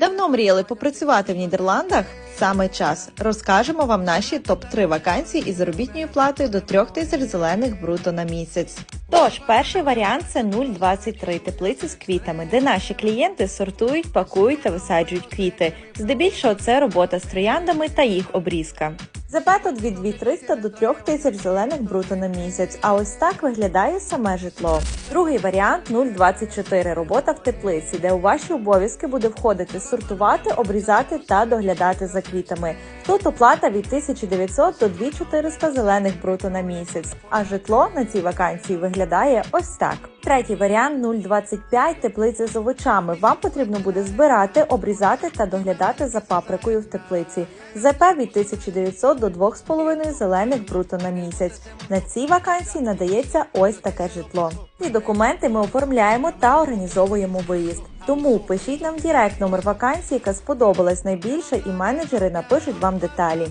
Давно мріяли попрацювати в Нідерландах? Саме час. Розкажемо вам наші топ-3 вакансії із заробітною платою до 3 тисяч зелених бруто на місяць. Тож, перший варіант це 023 теплиці з квітами, де наші клієнти сортують, пакують та висаджують квіти. Здебільшого це робота з трояндами та їх обрізка. Запето від 2300 до 3000 зелених бруто на місяць. А ось так виглядає саме житло. Другий варіант 024 робота в теплиці, де у ваші обов'язки буде входити сортувати, обрізати та доглядати за квітами. Тут оплата від 1900 до 2400 зелених бруто на місяць. А житло на цій вакансії виглядає ось так. Третій варіант 025 теплиця з овочами. Вам потрібно буде збирати, обрізати та доглядати за паприкою в теплиці. ЗП від 1900 до 2,5 зелених бруто на місяць. На цій вакансії надається ось таке житло. Ці документи ми оформляємо та організовуємо виїзд. Тому пишіть нам в Директ номер вакансії, яка сподобалась найбільше, і менеджери напишуть вам деталі.